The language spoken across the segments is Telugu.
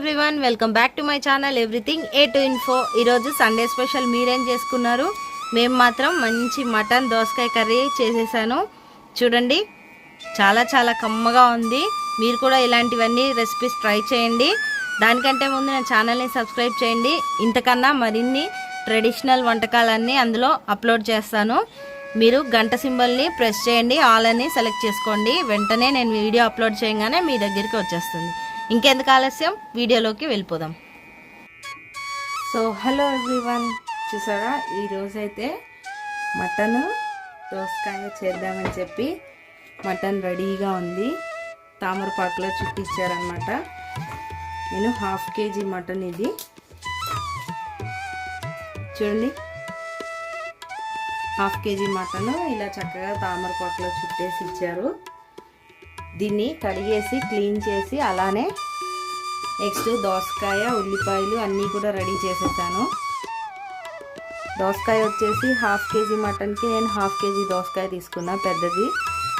Everyone welcome back to my channel everything A to info ఈరోజు సండే స్పెషల్ మీరేం చేసుకున్నారు? మేము మాత్రం మంచి మటన్ దోసకాయ కర్రీ చేసేసాను. చూడండి చాలా చాలా కమ్మగా ఉంది. మీరు కూడా ఇలాంటివన్నీ రెసిపీస్ ట్రై చేయండి. దానికంటే ముందు నా ఛానల్ని సబ్స్క్రైబ్ చేయండి. ఇంతకన్నా మరిన్ని ట్రెడిషనల్ వంటకాలన్నీ అందులో అప్లోడ్ చేస్తాను. మీరు గంట సింబల్ని ప్రెస్ చేయండి. ఆల్ అని సెలెక్ట్ చేసుకోండి. వెంటనే నేను వీడియో అప్లోడ్ చేయగానే మీ దగ్గరికి వచ్చేస్తుంది. ఇంకెందుకు ఆలస్యం? వీడియోలోకి వెళ్ళిపోదాం. సో హలో ఎవ్రీవన్ చూసారా? ఈరోజైతే మటన్ దోసకాయ చేద్దామని చెప్పి మటన్ రెడీగా ఉంది. తామరపాకులో చుట్టిచ్చారనమాట నేను హాఫ్ కేజీ మటన్ ఇది. చూడండి. హాఫ్ కేజీ మటన్ ఇలా చక్కగా తామరపాకులో చుట్టేసి ఇచ్చారు. దీన్ని కడిగేసి క్లీన్ చేసి అలానే నెక్స్ట్ దోసకాయ ఉల్లిపాయలు అన్నీ కూడా రెడీ చేసేసాను. దోసకాయ వచ్చేసి హాఫ్ కేజీ మటన్కి నేను హాఫ్ కేజీ దోసకాయ తీసుకున్నా పెద్దది.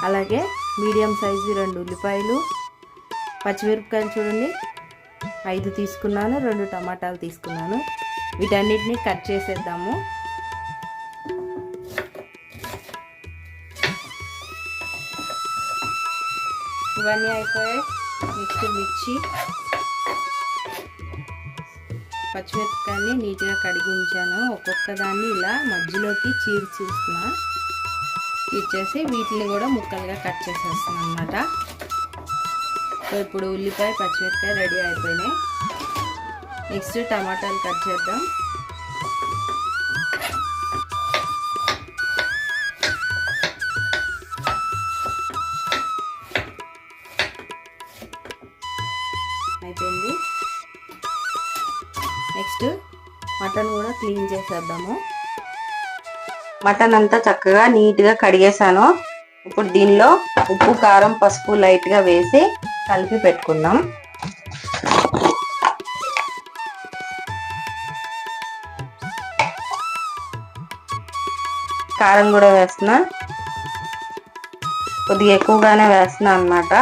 అలాగే మీడియం సైజు రెండు ఉల్లిపాయలు పచ్చిమిరపకాయలు చూడండి. ఐదు తీసుకున్నాను రెండు టమాటాలు తీసుకున్నాను. వీటన్నిటిని కట్ చేసేద్దాము. ఇవన్నీ అయిపోయాయి. నెక్స్ట్ మిర్చి. పచ్చిమిరపకాయని నీట్గా కడిగించాను. ఒక్కొక్క దాన్ని ఇలా మధ్యలోకి చీర్చేస్తున్నా చీర్చేసి వీటిని కూడా ముక్కలుగా కట్ చేసేస్తాను అనమాట సో ఇప్పుడు ఉల్లిపాయ పచ్చిమిరపకాయ రెడీ అయిపోయినాయి. నెక్స్ట్ టమాటాలు కట్ చేద్దాం. చేసేద్దాము మటన్ అంతా చక్కగా నీట్గా కడిగేసాను ఇప్పుడు దీనిలో ఉప్పు కారం పసుపు లైట్గా వేసి కలిపి పెట్టుకుందాం. కారం కూడా వేస్తున్నా. కొద్దిగా ఎక్కువగానే వేస్తున్నా అనమాట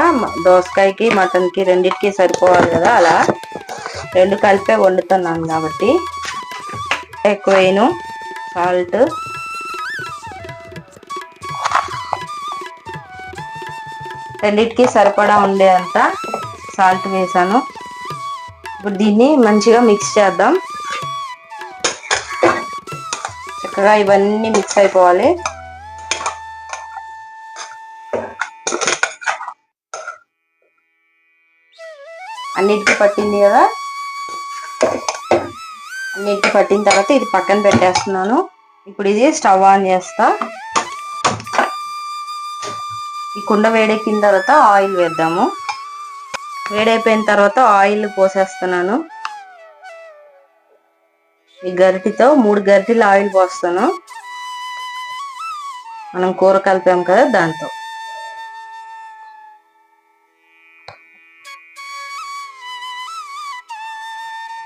దోసకాయకి మటన్కి రెండింటికి సరిపోవాలి కదా అలా. రెండు కలిపే వండుతున్నాను కాబట్టి. ఎక్కువ వేయను సాల్ట్ రెండింటికి సరిపడా ఉండేంత సాల్ట్ వేసాను. ఇప్పుడు దీన్ని మంచిగా మిక్స్ చేద్దాం. చక్కగా ఇవన్నీ మిక్స్ అయిపోవాలి. అన్నిటికీ పట్టింది కదా? అన్నిటికీ పట్టిన తర్వాత ఇది పక్కన పెట్టేస్తున్నాను. ఇప్పుడు ఇది స్టవ్ ఆన్ చేస్తా. ఈ కుండ వేడెక్కిన తర్వాత ఆయిల్ వేద్దాము. వేడైపోయిన తర్వాత ఆయిల్ పోసేస్తున్నాను. ఈ గరిటితో మూడు గరిటెలు ఆయిల్ పోస్తాను. మనం కూర కలిపాం కదా దాంతో.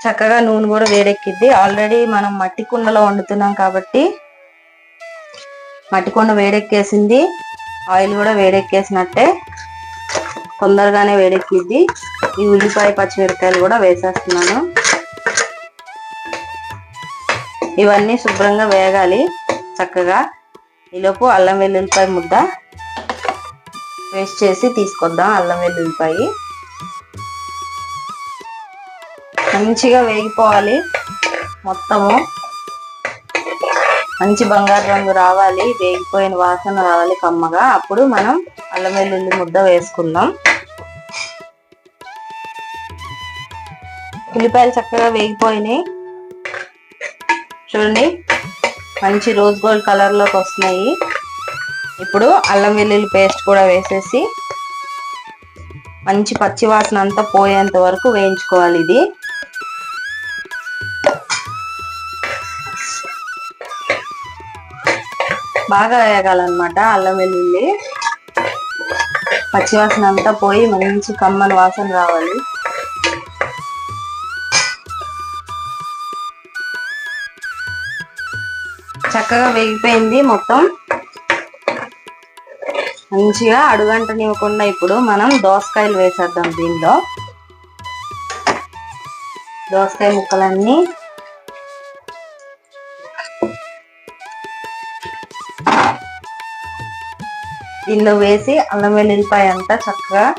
చక్కగా నూనె కూడా వేడెక్కిద్ది. ఆల్రెడీ మనం మట్టి కుండలో వండుతున్నాం కాబట్టి మట్టి కుండ వేడెక్కేసింది. ఆయిల్ కూడా వేడెక్కేసినట్టే తొందరగానే వేడెక్కిద్ది. ఈ ఉల్లిపాయ పచ్చిమిరకాయలు కూడా వేసేస్తున్నాను. ఇవన్నీ శుభ్రంగా వేగాలి చక్కగా. ఈలోపు అల్లం వెల్లుల్లిపాయ ముద్ద వేస్ట్ చేసి తీసుకొద్దాం అల్లం వెల్లుల్లిపాయ. మంచిగా వేగిపోవాలి మొత్తము. మంచి బంగారు రంగు రావాలి వేగిపోయిన వాసన రావాలి కమ్మగా. అప్పుడు మనం అల్లం వెల్లుల్లి ముద్ద వేసుకుందాం. ఉల్లిపాయలు చక్కగా వేగిపోయినాయి. చూడండి మంచి రోజ్ గోల్డ్ కలర్లోకి వస్తున్నాయి. ఇప్పుడు అల్లం వెల్లుల్లి పేస్ట్ కూడా వేసేసి మంచి పచ్చి వాసన అంతా పోయేంత వరకు వేయించుకోవాలి ఇది. బాగా వేగాలన్నమాట అల్లం వెల్లుల్లి. పచ్చివాసన అంతా పోయి మంచి కమ్మని వాసన రావాలి. చక్కగా వేగిపోయింది మొత్తం. మంచిగా అడుగంటనివ్వకుండా ఇప్పుడు మనం దోసకాయలు వేసేద్దాం దీనిలో. దోసకాయ ముక్కలన్నీ దీనిలో వేసి అల్లం వెల్లుల్లిపాయ అంతా చక్కగా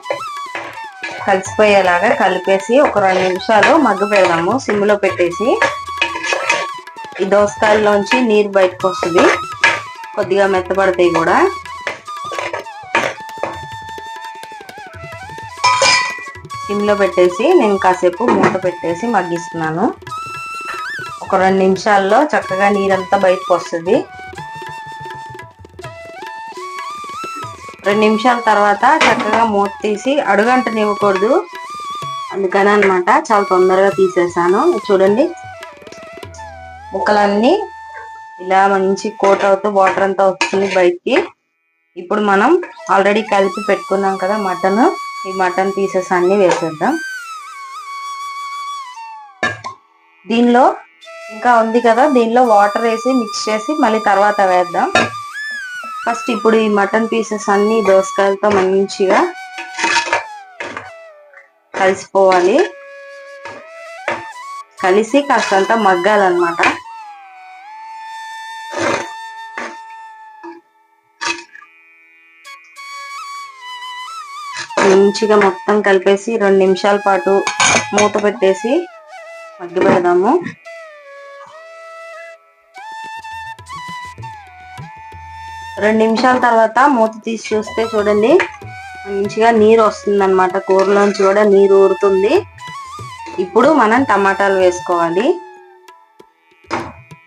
కలిసిపోయేలాగా కలిపేసి ఒక రెండు నిమిషాలు మగ్గు పెడదాము. సిమ్లో పెట్టేసి ఈ దోసకాయల్లోంచి నీరు బయటకు వస్తుంది. కొద్దిగా మెత్తపడతాయి కూడా. సిమ్లో పెట్టేసి నేను కాసేపు మూత పెట్టేసి మగ్గిస్తున్నాను. ఒక రెండు నిమిషాల్లో చక్కగా నీరంతా బయటకు వస్తుంది. రెండు నిమిషాల తర్వాత చక్కగా మూత తీసి అడుగంటనివ్వకూడదు అందుకని అనమాట చాలా తొందరగా తీసేసాను. చూడండి. ముక్కలన్నీ ఇలా మంచి కోట్ అవుతూ వాటర్ అంతా వస్తుంది బయటికి. ఇప్పుడు మనం ఆల్రెడీ కలిపి పెట్టుకున్నాం కదా మటన్. ఈ మటన్ పీసెస్ అన్నీ వేసేద్దాం. దీనిలో ఇంకా ఉంది కదా దీనిలో వాటర్ వేసి మిక్స్ చేసి మళ్ళీ తర్వాత వేద్దాం. ఫస్ట్ ఇప్పుడు ఈ మటన్ పీసెస్ అన్ని దోసకాయలతో మంచిగా కలిసిపోవాలి. కలిసి కాస్తంత మగ్గాలన్నమాట. మంచిగా మొత్తం కలిపేసి రెండు నిమిషాల పాటు మూత పెట్టేసి మగ్గి రెండు నిమిషాల తర్వాత మూత తీసి చూస్తే చూడండి మంచిగా నీరు వస్తుంది అనమాట కూరలోంచి కూడా నీరు ఊరుతుంది. ఇప్పుడు మనం టమాటాలు వేసుకోవాలి.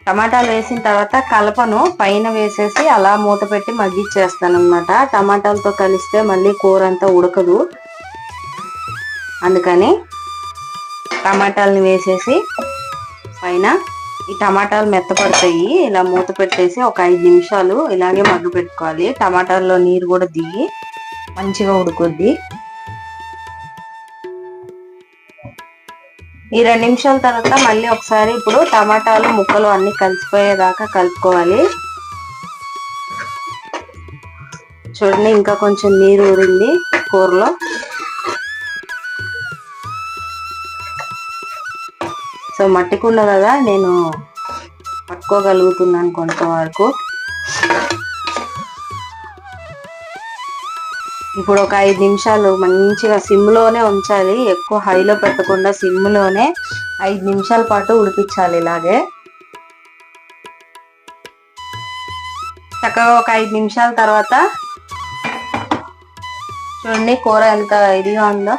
టమాటాలు వేసిన తర్వాత కలపను పైన వేసేసి అలా మూత పెట్టి మగ్గిచ్చేస్తాను అనమాట టమాటాలతో కలిస్తే మళ్ళీ కూర అంతా ఉడకదు. అందుకని టమాటాలని వేసేసి పైన ఈ టమాటాలు మెత్తపడతాయి. ఇలా మూత పెట్టేసి ఒక ఐదు నిమిషాలు ఇలాగే మగ్గు పెట్టుకోవాలి. టమాటాల్లో నీరు కూడా దిగి మంచిగా ఉడుకుద్ది. ఈ రెండు నిమిషాల తర్వాత మళ్ళీ ఒకసారి ఇప్పుడు టమాటాలు ముక్కలు అన్ని కలిసిపోయేదాకా కలుపుకోవాలి. చూడండి ఇంకా కొంచెం నీరు ఊరింది కూరలో. సో మట్టి కుండ కదా నేను పట్టుకోగలుగుతున్నాను కొంతవరకు. ఇప్పుడు ఒక ఐదు నిమిషాలు మంచిగా సిమ్లోనే ఉంచాలి ఎక్కువ హైలో పెట్టకుండా సిమ్లోనే ఐదు నిమిషాల పాటు ఉడిపించాలి ఇలాగే. చక్కగా ఒక ఐదు నిమిషాల తర్వాత చూడండి కూర ఎంత ఇదిగా ఉందో.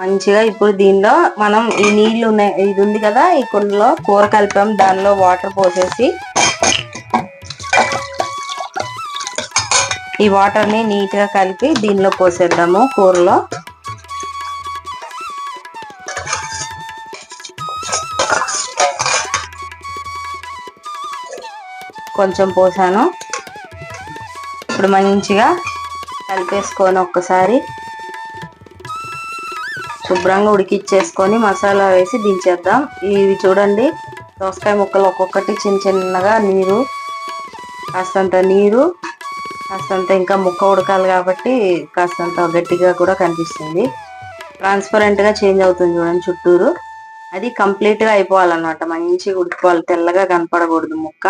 మంచిగా ఇప్పుడు దీనిలో మనం ఈ నీళ్ళు ఉన్నాయి ఇది ఉంది కదా ఈ కుండలో కూర కలిపాం దానిలో వాటర్ పోసేసి ఈ వాటర్ని నీట్గా కలిపి దీనిలో పోసేద్దాము కూరలో. కొంచెం పోసాను. ఇప్పుడు మంచిగా కలిపేసుకొని ఒక్కసారి. శుభ్రంగా ఉడికిచ్చేసుకొని మసాలా వేసి దించేద్దాం. ఇవి చూడండి దోసకాయ ముక్కలు ఒక్కొక్కటి చిన్న చిన్నగా నీరు కాస్తంత నీరు కాస్తంత ఇంకా ముక్క ఉడకాలి కాబట్టి కాస్తంత గట్టిగా కూడా కనిపిస్తుంది. ట్రాన్స్పరెంట్గా చేంజ్ అవుతుంది చూడండి చుట్టూరు. అది కంప్లీట్గా అయిపోవాలన్నమాట. మంచిగా ఉడికిపోవాలి తెల్లగా కనపడకూడదు ముక్క.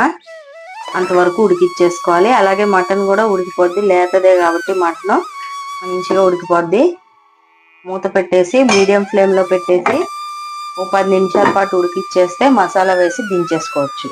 అంతవరకు ఉడికిచ్చేసుకోవాలి. అలాగే మటన్ కూడా ఉడికిపోద్ది లేతదే కాబట్టి మటన్ మంచిగా ఉడికిపోద్ది. మూత పెట్టేసి మీడియం ఫ్లేమ్లో పెట్టేసి ఓ పది నిమిషాల పాటు ఉడికిచ్చేస్తే మసాలా వేసి దించేసుకోవచ్చు.